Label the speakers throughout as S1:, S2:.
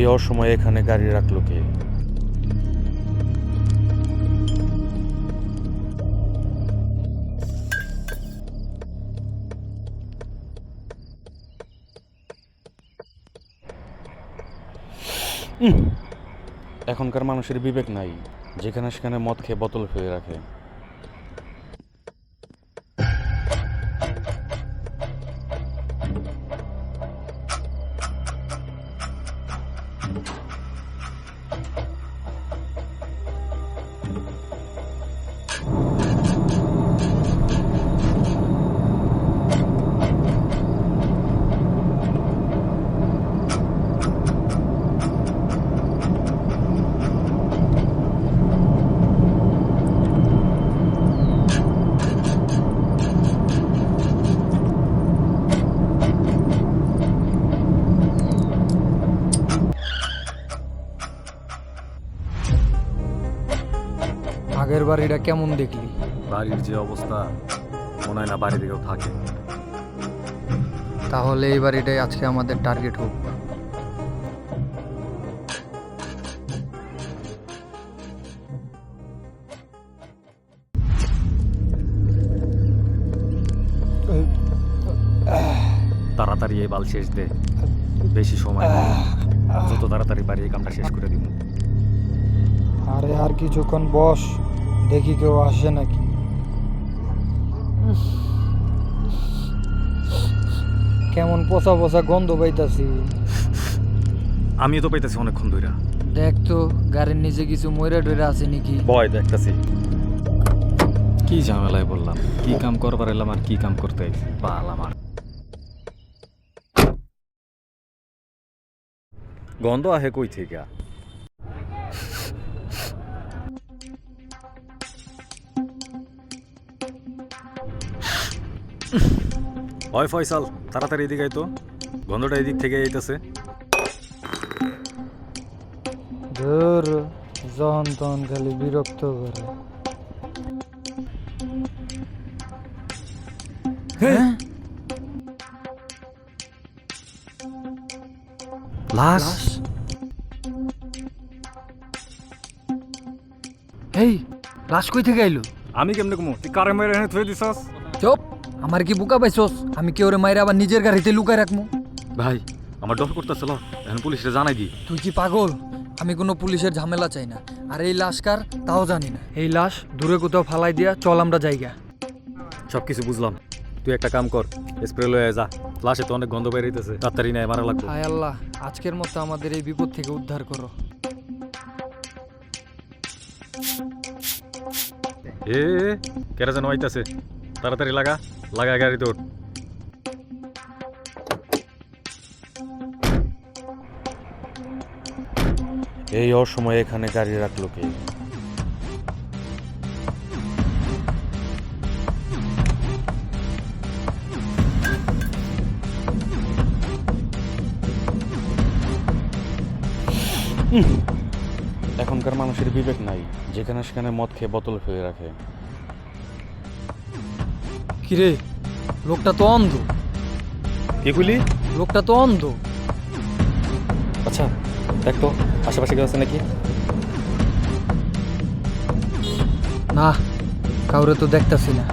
S1: এই অসময়ে এখানে গাড়ি রাখল কে? এখনকার মানুষের বিবেক নাই, যেখানে সেখানে মদ খেয়ে বোতল ফেলে রাখে।
S2: বাড়িটা কেমন দেখলি?
S3: বাড়ির যে অবস্থা মনে হয় না বাড়িতে কেউ থাকে।
S2: তাহলে এই বাড়িটাই আজকে আমাদের টার্গেট হোক।
S3: তাড়াতাড়ি এই বাল শেষ দে। বেশি সময় নেই। যত তাড়াতাড়ি পারি এই কামটা শেষ করে দিব।
S4: আরে আর কিছুক্ষণ বস। দেখি কেউ আসে নাকি? কেমন পচা পচা গন্ধ পাইতাছি।
S3: আমি তো পাইতেছি অনেকক্ষণ ধইরা।
S2: দেখ তো গাড়ির নিচে কিছু ময়রা ডয়রা আছে নাকি?
S3: ভয় দেখতেছি। কি ঝামেলায় বললাম কি কাম করবার এলাম আর কি কাম করতে আইছি? বাল আমার। গন্ধ আহে কই থেকে? হয় ফয়সাল তাড়াতাড়ি এদিকে আয় তো। গন্ধটা এদিক থেকে আইতেছে।
S4: ধর যখন তখন খালি বিরক্ত করে।
S2: হ্যাঁ?
S3: লাশ?
S2: এই লাশ কই থেকে আইলো?
S3: আমি কেমনে কমু? তুই কারে মেরে এনে থুয়ে দিছস?
S2: চুপ! আমার কি বুকা পাইছস? আমি কেউ রে মাইরা আবার নিজের গাড়িতে লুকায় রাখব
S3: ভাই আমার ডর করতেছিল এখন পুলিশে জানাই দি।
S2: তুই কি পাগল? আমি কোনো পুলিশের ঝামেলা চাই না। আর এই লাশ কার? তাও জানি না। এই লাশ দূরে কোথাও ফালাই দিয়া চল আমরা জায়গা।
S3: সব কিছু বুঝলাম। তুই একটা কাম কর স্প্রে লয়ে যা। লাশে তো অনেক গন্ধ বেরিয়েছে তাড়াতাড়ি নেয় মারা লাগবে।
S2: হায় আল্লাহ আজকের মতো আমাদের এই বিপদ থেকে উদ্ধার করো।
S3: এ এ, কেরা যেন আইতাছে? তাড়াতাড়ি লাগা। লাগা গাড়িতে ওঠ
S1: এই অসময়ে এখানে গাড়ি রাখল কে? এখনকার মানুষের বিবেক নাই, যেখানে সেখানে মদ খেয়ে বোতল ফেলে রাখে।
S2: কিরে? লোকটা তো অন্ধ।
S3: কি কইলি?
S2: লোকটা তো অন্ধ।
S3: আচ্ছা দেখ তো আশেপাশে কেউ আছে নাকি?
S2: না কাউরে তো দেখতাছি না।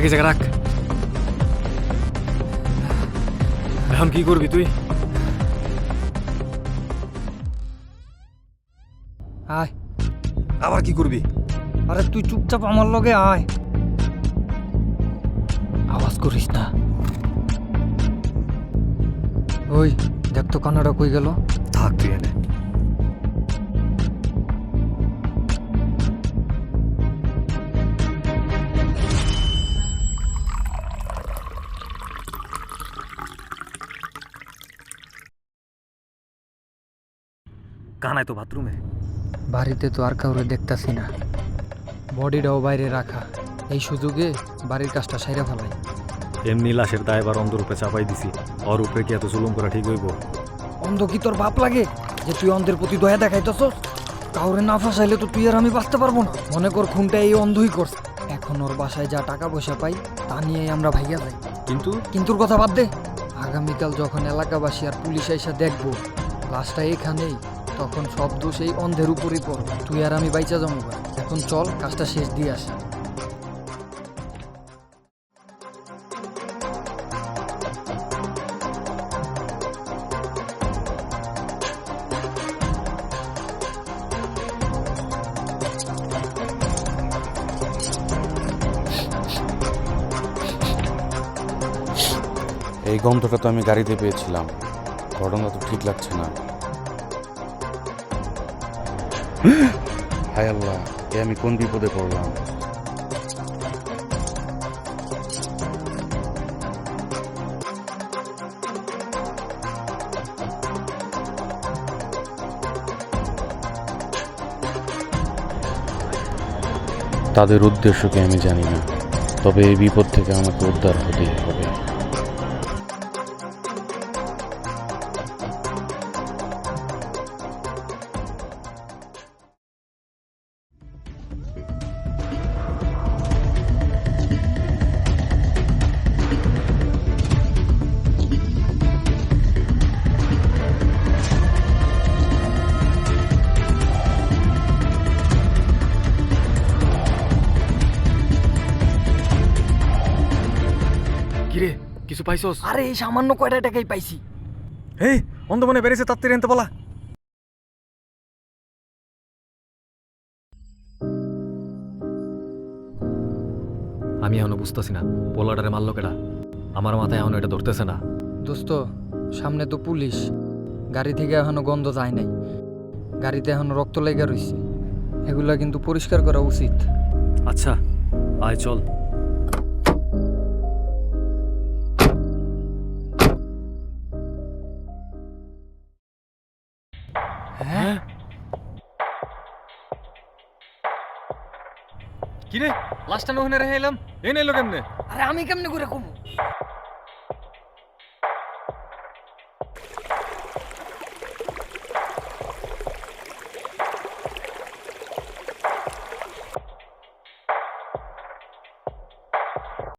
S3: রাখ জায়গা রাখ। এখন কি করবি তুই?
S2: আয়।
S3: আবার কি করবি?
S2: আরে তুই চুপচাপ আমার লগে আয়। আওয়াজ করিস না। ওই দেখ তো কানাডা কই গেল।
S3: থাক তুই এনে। কানাই তো বাথরুমে।
S2: বাড়িতে তো আর কাউরে দেখতাছি না। বডিটাও বাইরে রাখা। এই সুযোগে বাড়ির কাজটা সাইরা ফেলাই।
S3: এমনি লাশের দায় এবার অন্ধ রূপে চাপাই দিছি। ওর উপরে কি এত জুলুম করা ঠিক হইব?
S2: অন্ধ কি তোর বাপ লাগে? যে তুই অন্ধের প্রতি দয়া দেখাইতেছ কাউরে না ফাঁসাইলে তো তুই আর আমি বাঁচতে পারব না। মনে কর খুনটা এই অন্ধই করছে। এখন ওর বাসায় যা টাকা পয়সা পাই তা নিয়েই আমরা ভাইয়া যাই।
S3: কিন্তু?
S2: কিন্তুর কথা বাদ দে। আগামীকাল যখন এলাকাবাসী আর পুলিশ এসে দেখব লাশটা এখানেই। তখন সব দোষ এই অন্ধের উপরই পড় তুই আর আমি বাইচা যাব এখন চল, কাজটা শেষ দিয়ে আসি।
S1: এই গন্ধটা তো আমি গাড়িতে পেয়েছিলাম। ঘটনা তো ঠিক লাগছে না। হায় আল্লাহ, এ আমি কোন বিপদে পড়লাম? তাদের উদ্দেশ্যকে আমি জানি না, তবে এই বিপদ থেকে আমাকে উদ্ধার হতেই হবে।
S3: পাইছস?
S2: আরে এই সামান্য কয়টা টাকাই পাইছি।
S3: এই অন্ধ মনে বেরিয়েছে তাত্তির এনতে বলা। আমি এখনও বুঝতেছি না পোলাডারে মারলো কেডা? আমার মাথায় এখনও এটা ধরতেছে না।
S2: দোস্ত সামনে তো পুলিশ। গাড়ি থেকে এখনও গন্ধ যায় নাই। গাড়িতে এখনও রক্ত লেগে রইছে। এগুলা কিন্তু পরিষ্কার করা উচিত।
S3: আচ্ছা আয় চল। কিরে লাস্টটা ওখানে রেখে এলাম? এনে এলো কেমনে?
S2: আরে আমি কেমনে করে কমু?